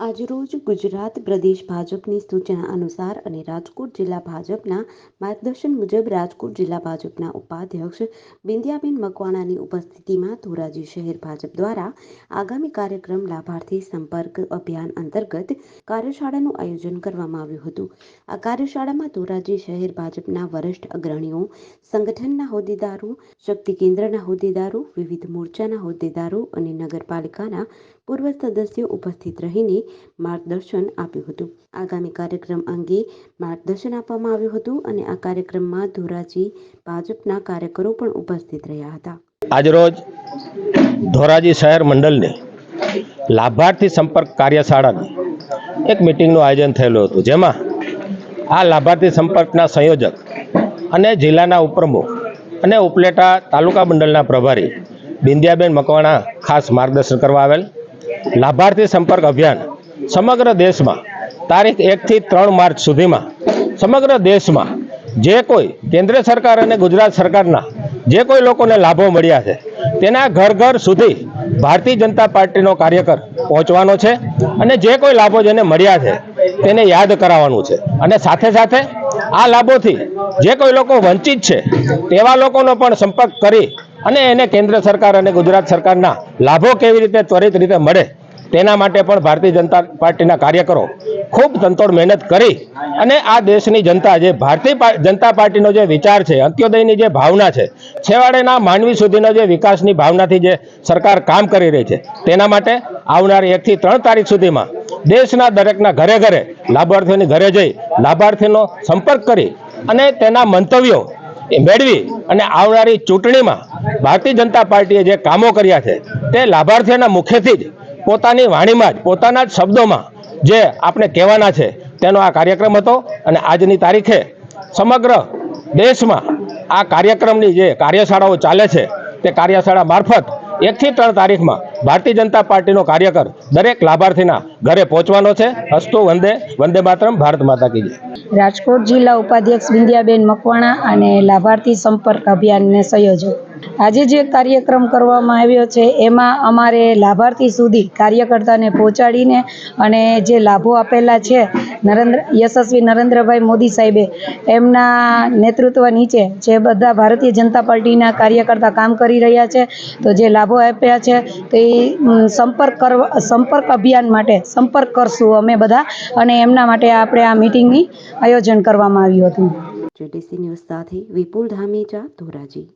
આજરોજ ગુજરાત પ્રદેશ ભાજપની સૂચના અનુસાર અને રાજકોટ જિલ્લા ભાજપના માર્ગદર્શન મુજબ રાજકોટ જિલ્લા ભાજપના ઉપાધ્યક્ષ બિંદિયાબેન મકવાણાની ઉપસ્થિતિમાં ધોરાજી શહેર ભાજપ દ્વારા આગામી કાર્યક્રમ લાભાર્થી સંપર્ક અભિયાન અંતર્ગત કાર્યશાળાનું આયોજન કરવામાં આવ્યું હતું. આ કાર્યશાળામાં ધોરાજી શહેર ભાજપના વરિષ્ઠ અગ્રણીઓ, સંગઠનના હોદ્દેદારો, શક્તિ કેન્દ્રના હોદ્દેદારો, વિવિધ મોરચાના હોદ્દેદારો અને નગરપાલિકાના પૂર્વ સદસ્યો ઉપસ્થિત રહીને માર્ગદર્શન આપ્યું હતું. આગામી કાર્યક્રમ અંગે માર્ગદર્શન આપવામાં આવ્યું હતું અને આ કાર્યક્રમમાં ધોરાજી ભાજપના કાર્યકરો પણ ઉપસ્થિત રહ્યા હતા. આજરોજ ધોરાજી શહેર મંડળની લાભાર્થી સંપર્ક કાર્યશાળાની એક મિટિંગનું આયોજન થયેલું હતું. જેમાં આ લાભાર્થી સંપર્કના સંયોજક અને જિલ્લાના ઉપપ્રમુખ અને ઉપલેટા તાલુકા મંડળના પ્રભારી બિંદિયાબેન મકવાણા ખાસ માર્ગદર્શન કરવા આવેલ. લાભાર્થી સંપર્ક અભિયાન સમગ્ર દેશમાં તારીખ એકથી ત્રણ માર્ચ સુધીમાં સમગ્ર દેશમાં જે કોઈ કેન્દ્ર સરકાર અને ગુજરાત સરકારના જે કોઈ લોકોને લાભો મળ્યા છે, તેના ઘર ઘર સુધી ભારતીય જનતા પાર્ટીનો કાર્યકર પહોંચવાનો છે અને જે કોઈ લાભો જેને મળ્યા છે, તેને યાદ કરાવવાનું છે. અને સાથે સાથે આ લાભોથી જે કોઈ લોકો વંચિત છે, તેવા લોકોનો પણ સંપર્ક કરી અને એને કેન્દ્ર સરકાર અને ગુજરાત સરકારના લાભો કેવી રીતે ત્વરિત રીતે મળે તેના માટે પણ ભારતીય જનતા પાર્ટીના કાર્યકરો ખૂબ તંતોડ મહેનત કરી અને આ દેશની જનતા જે ભારતીય જનતા પાર્ટીનો જે વિચાર છે, અંત્યોદયની જે ભાવના છે, છેવાડેના માનવી સુધીનો જે વિકાસની ભાવનાથી જે સરકાર કામ કરી રહી છે, તેના માટે આવનારી એકથી ત્રણ તારીખ સુધીમાં દેશના દરેકના ઘરે ઘરે લાભાર્થીઓની ઘરે જઈ લાભાર્થીનો સંપર્ક કરી અને તેના મંતવ્યો એ મેળવી અને આવનારી ચૂંટણીમાં ભારતીય જનતા પાર્ટીએ જે કામો કર્યા છે, તે લાભાર્થીઓના મુખેથી જ પોતાની વાણીમાં જ, પોતાના જ શબ્દોમાં જે આપણે કહેવાના છે, તેનો આ કાર્યક્રમ હતો અને આજની તારીખે સમગ્ર દેશમાં આ કાર્યક્રમની જે કાર્યશાળાઓ ચાલે છે, તે કાર્યશાળા મારફત એકથી ત્રણ તારીખમાં ભારતીય જનતા પાર્ટીનો કાર્યકર દરેક લાભાર્થીના ઘરે પહોંચવાનો છે. હસ્તો વંદે વંદે માતરમ, ભારત માતા કી રાજકોટ જિલ્લા ઉપાધ્યક્ષ બિંદિયાબેન મકવાણા અને લાભાર્થી સંપર્ક અભિયાનને સંયોજક. આજે જે કાર્યક્રમ કરવામાં આવ્યો છે, એમાં અમારે લાભાર્થી સુધી કાર્યકર્તાને પહોંચાડીને અને જે લાભો આપેલા છે નરેન્દ્ર યશસ્વી નરેન્દ્રભાઈ મોદી સાહેબે એમના નેતૃત્વ નીચે જે બધા ભારતીય જનતા પાર્ટીના કાર્યકર્તા કામ કરી રહ્યા છે, તો જે લાભો આપ્યા છે, તે સંપર્ક કરવા, સંપર્ક અભિયાન માટે સંપર્ક કરશું અમે બધા અને એમના માટે આપણે આ મિટિંગની આયોજન કરવામાં આવ્યું હતું. જેડીસી ન્યૂઝ સાથે વિપુલ ધામેચા ધોરાજી.